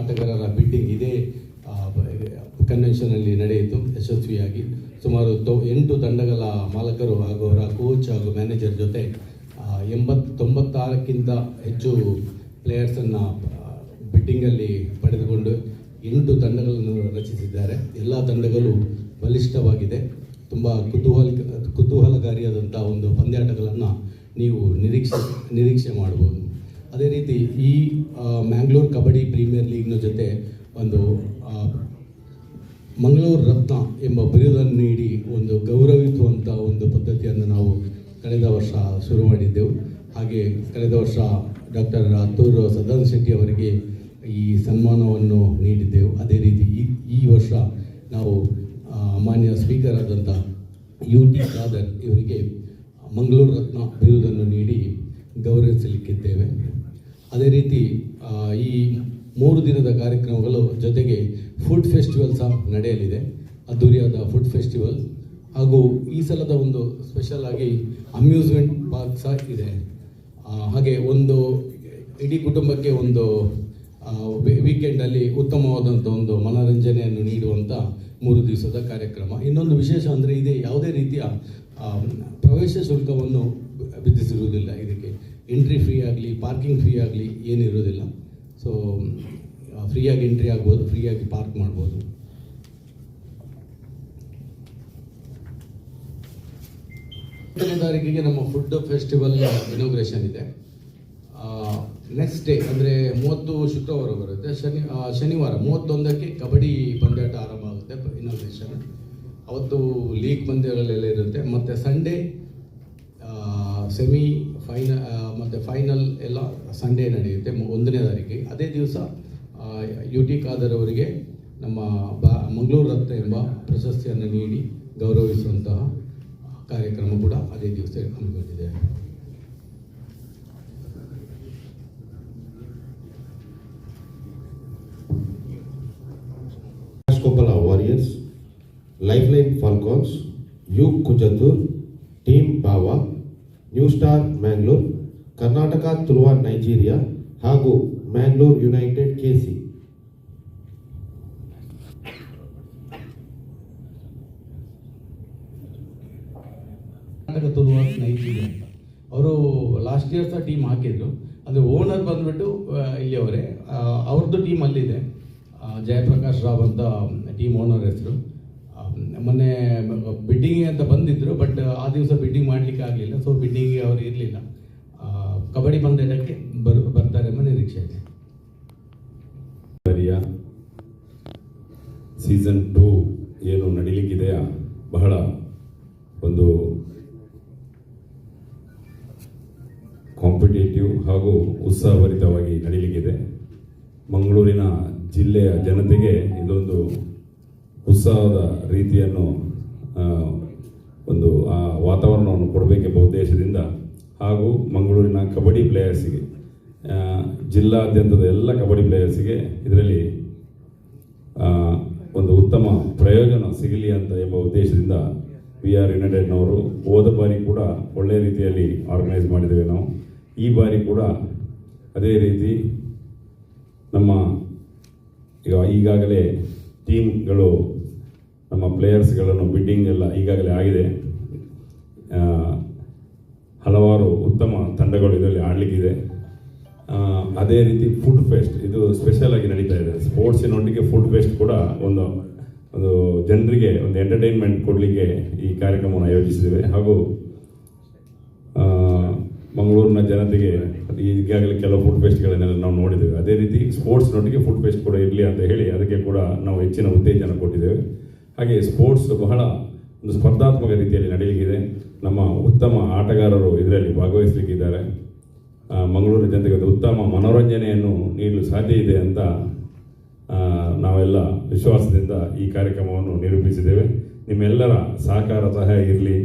ಆಟಗಾರರ ಬಿಡ್ಡಿಂಗ್ ಇದೇ. ಕನ್ವೆನ್ಷನಲ್ಲಿ ನಡೆಯಿತು, ಯಶಸ್ವಿಯಾಗಿ. ಸುಮಾರು ತೊ, ಎಂಟು ತಂಡಗಳ ಮಾಲಕರು ಹಾಗೂ ಅವರ ಕೋಚ್ ಹಾಗೂ ಮ್ಯಾನೇಜರ್ ಜೊತೆ ಎಂಬತ್ತು ತೊಂಬತ್ತಾರಕ್ಕಿಂತ ಹೆಚ್ಚು ಪ್ಲೇಯರ್ಸನ್ನು ಬಿಡ್ಡಿಂಗಲ್ಲಿ ಪಡೆದುಕೊಂಡು ಎಂಟು ತಂಡಗಳನ್ನು ರಚಿಸಿದ್ದಾರೆ. ಎಲ್ಲ ತಂಡಗಳು ಬಲಿಷ್ಠವಾಗಿದೆ. ತುಂಬ ಕುತೂಹಲ ಕುತೂಹಲಕಾರಿಯಾದಂಥ ಒಂದು ಪಂದ್ಯಾಟಗಳನ್ನು ನೀವು ನಿರೀಕ್ಷೆ ನಿರೀಕ್ಷೆ ಮಾಡ್ಬೋದು ಅದೇ ರೀತಿ ಈ ಮ್ಯಾಂಗ್ಳೂರ್ ಕಬಡ್ಡಿ ಪ್ರೀಮಿಯರ್ ಲೀಗ್ನ ಜೊತೆ ಒಂದು ಮಂಗಳೂರು ರತ್ನ ಎಂಬ ಬಿರುದನ್ನು ನೀಡಿ ಒಂದು ಗೌರವಿಸುವಂಥ ಒಂದು ಪದ್ಧತಿಯನ್ನು ನಾವು ಕಳೆದ ವರ್ಷ ಶುರು ಮಾಡಿದ್ದೆವು. ಹಾಗೆ ಕಳೆದ ವರ್ಷ ಡಾಕ್ಟರ್ ಅತ್ತೂರು ಸದಾನಂದ ಶೆಟ್ಟಿ ಅವರಿಗೆ ಈ ಸನ್ಮಾನವನ್ನು ನೀಡಿದ್ದೆವು. ಅದೇ ರೀತಿ ಈ ಈ ವರ್ಷ ನಾವು ಮಾನ್ಯ ಸ್ಪೀಕರ್ ಆದಂಥ ಯು ಟಿ ಖಾದರ್ ಇವರಿಗೆ ಮಂಗಳೂರು ರತ್ನ ಬಿರುದನ್ನು ನೀಡಿ ಗೌರವಿಸಲಿಕ್ಕಿದ್ದೇವೆ. ಅದೇ ರೀತಿ ಈ ಮೂರು ದಿನದ ಕಾರ್ಯಕ್ರಮಗಳು ಜೊತೆಗೆ ಫುಡ್ ಫೆಸ್ಟಿವಲ್ ಸಹ ನಡೆಯಲಿದೆ. ಅದ್ದೂರಿಯಾದ ಫುಡ್ ಫೆಸ್ಟಿವಲ್ ಹಾಗೂ ಈ ಸಲದ ಒಂದು ಸ್ಪೆಷಲ್ ಆಗಿ ಅಮ್ಯೂಸ್ಮೆಂಟ್ ಪಾರ್ಕ್ ಸಹ ಇದೆ. ಹಾಗೆ ಒಂದು ಇಡೀ ಕುಟುಂಬಕ್ಕೆ ಒಂದು ವೀಕೆಂಡಲ್ಲಿ ಉತ್ತಮವಾದಂಥ ಒಂದು ಮನೋರಂಜನೆಯನ್ನು ನೀಡುವಂಥ ಮೂರು ದಿವಸದ ಕಾರ್ಯಕ್ರಮ. ಇನ್ನೊಂದು ವಿಶೇಷ ಅಂದರೆ ಇದೆ ಯಾವುದೇ ರೀತಿಯ ಪ್ರವೇಶ ಶುಲ್ಕವನ್ನು ವಿಧಿಸಿರುವುದಿಲ್ಲ ಇದಕ್ಕೆ. ಎಂಟ್ರಿ ಫ್ರೀ ಆಗಲಿ ಪಾರ್ಕಿಂಗ್ ಫ್ರೀ ಆಗಲಿ ಏನಿರುವುದಿಲ್ಲ ಸೊ ಫ್ರೀಯಾಗಿ ಎಂಟ್ರಿ ಆಗ್ಬೋದು ಫ್ರೀಯಾಗಿ ಪಾರ್ಕ್ ಮಾಡ್ಬೋದು. ಹತ್ತನೇ ತಾರೀಕಿಗೆ ನಮ್ಮ ಫುಡ್ ಫೆಸ್ಟಿವಲ್ ಇನಾಗ್ರೇಷನ್ ಇದೆ. ನೆಕ್ಸ್ಟ್ ಡೇ ಅಂದರೆ ಮೂವತ್ತು ಶುಕ್ರವಾರ ಬರುತ್ತೆ. ಶನಿ ಶನಿವಾರ ಮೂವತ್ತೊಂದಕ್ಕೆ ಕಬಡ್ಡಿ ಪಂದ್ಯಾಟ ಆರಂಭ ಆಗುತ್ತೆ ಇನಾಗ್ರೇಷನ್ ಅವತ್ತು ಲೀಗ್ ಪಂದ್ಯಗಳೆಲ್ಲ ಇರುತ್ತೆ. ಮತ್ತು ಸಂಡೇ ಸೆಮಿ ಫೈನ ಮತ್ತು ಫೈನಲ್ ಎಲ್ಲ ಸಂಡೇ ನಡೆಯುತ್ತೆ ಒಂದನೇ ತಾರೀಕಿಗೆ. ಅದೇ ದಿವಸ ಯು ಟಿ ಖಾದರ್ ಅವರಿಗೆ ನಮ್ಮ ಬಾ, ಮಂಗಳೂರು ರತ್ನ ಎಂಬ ಪ್ರಶಸ್ತಿಯನ್ನು ನೀಡಿ ಗೌರವಿಸುವಂತಹ ಕಾರ್ಯಕ್ರಮ ಕೂಡ ಅದೇ ದಿವಸ ಹಮ್ಮಿಕೊಂಡಿದೆ. Koppal warriors life line falcons you ಕುಜತೂರ್ ಟೀಮ್ ಬಾವಾ new star Mangalore, Karnataka Tuluva Nigeria ಹಾಗೂ Mangalore united K. Karnataka Tuluva Nigeria ಅವರು ಲಾಸ್ಟ್ ಇಯರ್ ಸಹ ಟೀಮ್ ಹಾಕಿದ್ರು. ಅಂದರೆ ಓನರ್ ಬಂದ್ಬಿಟ್ಟು ಇಲ್ಲಿ ಇಲ್ಲಿಯವರೇ. ಅವ್ರದ್ದು ಟೀಮ್ ಅಲ್ಲಿದೆ. ಜಯಪ್ರಕಾಶ್ ರಾವ್ ಅಂತ ಟೀಮ್ ಓನರ್ ಹೆಸರು. ಮೊನ್ನೆ ಬಿಡ್ಡಿಂಗ್ ಅಂತ ಬಂದಿದ್ರು ಬಟ್ ಆ ದಿವಸ ಬಿಡ್ಡಿಂಗ್ ಮಾಡಲಿಕ್ಕೆ ಆಗಲಿಲ್ಲ ಸೊ ಬಿಡ್ಡಿಂಗ್ ಅವರು ಇರಲಿಲ್ಲ. ಕಬಡ್ಡಿ ಪಂದ್ಯಕ್ಕೆ ಬರ್, ಬರ್ತಾರೆ ಎಂಬ ನಿರೀಕ್ಷೆ ಇದೆ ಸೀಸನ್ ಟೂ ಏನು ನಡೀಲಿಕ್ಕಿದೆಯಾ? ಬಹಳ ಒಂದು ಕಾಂಪಿಟೇಟಿವ್ ಹಾಗೂ ಉತ್ಸಾಹಭರಿತವಾಗಿ ನಡೀಲಿಕ್ಕಿದೆ. ಮಂಗಳೂರಿನ ಜಿಲ್ಲೆಯ ಜನತೆಗೆ ಇದೊಂದು ಉತ್ಸಾಹದ ರೀತಿಯನ್ನು ಒಂದು, ಆ, ವಾತಾವರಣವನ್ನು ಕೊಡಬೇಕೆಂಬ ಉದ್ದೇಶದಿಂದ ಹಾಗೂ ಮಂಗಳೂರಿನ ಕಬಡ್ಡಿ ಪ್ಲೇಯರ್ಸಿಗೆ ಜಿಲ್ಲಾದ್ಯಂತದ ಎಲ್ಲ ಕಬಡ್ಡಿ ಪ್ಲೇಯರ್ಸಿಗೆ ಇದರಲ್ಲಿ ಒಂದು ಉತ್ತಮ ಪ್ರಯೋಜನ ಸಿಗಲಿ ಅಂತ ಎಂಬ ಉದ್ದೇಶದಿಂದ ವಿ ಆರ್ ಯುನೈಟೆಡ್ನವರು ಹೋದ ಬಾರಿ ಕೂಡ ಒಳ್ಳೆಯ ರೀತಿಯಲ್ಲಿ ಆರ್ಗನೈಸ್ ಮಾಡಿದ್ದೇವೆ ನಾವು. ಈ ಬಾರಿ ಕೂಡ ಅದೇ ರೀತಿ ನಮ್ಮ, ಈಗ ಈಗಾಗಲೇ ಟೀಮ್ಗಳು, ನಮ್ಮ ಪ್ಲೇಯರ್ಸ್ಗಳನ್ನು ಬಿಡ್ಡಿಂಗ್ ಎಲ್ಲ ಈಗಾಗಲೇ ಆಗಿದೆ. ಹಲವಾರು ಉತ್ತಮ ತಂಡಗಳು ಇದರಲ್ಲಿ ಆಡಲಿಕ್ಕಿದೆ. ಅದೇ ರೀತಿ ಫುಡ್ ಫೆಸ್ಟ್, ಇದು ಸ್ಪೆಷಲ್ ಆಗಿ ನಡೀತಾ ಇದೆ. ಸ್ಪೋರ್ಟ್ಸಿನೊಟ್ಟಿಗೆ ಫುಡ್ ಫೆಸ್ಟ್ ಕೂಡ ಒಂದು ಒಂದು ಜನರಿಗೆ ಒಂದು ಎಂಟರ್ಟೈನ್ಮೆಂಟ್ ಕೊಡಲಿಕ್ಕೆ ಈ ಕಾರ್ಯಕ್ರಮವನ್ನು ಆಯೋಜಿಸಿದ್ದೇವೆ. ಹಾಗೂ ಮಂಗಳೂರಿನ ಜನತೆಗೆ ಈಗಾಗಲೇ ಕೆಲವು ಫುಡ್ ಫೆಸ್ಟ್ಗಳನ್ನೆಲ್ಲ ನಾವು ನೋಡಿದ್ದೇವೆ. ಅದೇ ರೀತಿ ಸ್ಪೋರ್ಟ್ಸ್ನೊಟ್ಟಿಗೆ ಫುಡ್ ಫೆಸ್ಟ್ ಕೂಡ ಇರಲಿ ಅಂತ ಹೇಳಿ ಅದಕ್ಕೆ ಕೂಡ ನಾವು ಹೆಚ್ಚಿನ ಉತ್ತೇಜನ ಕೊಟ್ಟಿದ್ದೇವೆ. ಹಾಗೆ ಸ್ಪೋರ್ಟ್ಸ್ ಬಹಳ ಒಂದು ಸ್ಪರ್ಧಾತ್ಮಕ ರೀತಿಯಲ್ಲಿ ನಡೆಯಲಿಕ್ಕಿದೆ ನಮ್ಮ ಉತ್ತಮ ಆಟಗಾರರು ಇದರಲ್ಲಿ ಭಾಗವಹಿಸಲಿಕ್ಕಿದ್ದಾರೆ. ಮಂಗಳೂರು ಜನತೆಗೆ ಒಂದು ಉತ್ತಮ ಮನೋರಂಜನೆಯನ್ನು ನೀಡಲು ಸಾಧ್ಯ ಇದೆ ಅಂತ ನಾವೆಲ್ಲ ವಿಶ್ವಾಸದಿಂದ ಈ ಕಾರ್ಯಕ್ರಮವನ್ನು ನಿರೂಪಿಸಿದ್ದೇವೆ. ನಿಮ್ಮೆಲ್ಲರ ಸಹಕಾರ ಸಹಾಯ ಇರಲಿ.